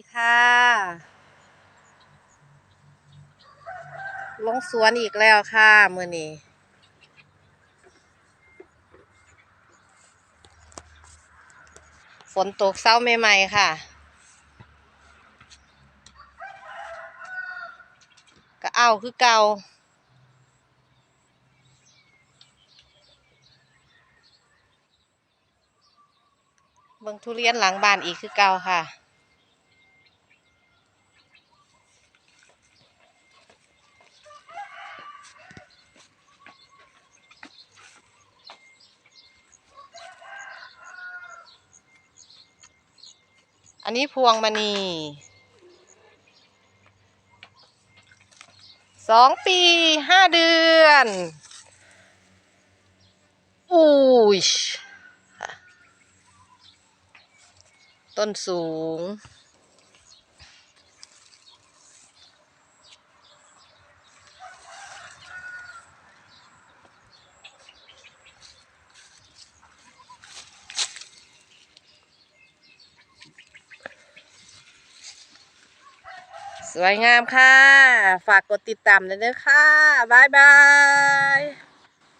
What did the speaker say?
ดีค่ะลงสวนอีกแล้วค่ะมือนี้ฝนตกเศร้าใหม่ๆค่ะ ก็เอาคือเก่าเบิ่งทุเรียนหลังบ้านอีกคือเก่าค่ะ อันนี้พวงมณีสองปีห้าเดือนอุ้ยต้นสูง สวยงามค่ะ ฝากกดติดตามด้วยค่ะ บ๊ายบาย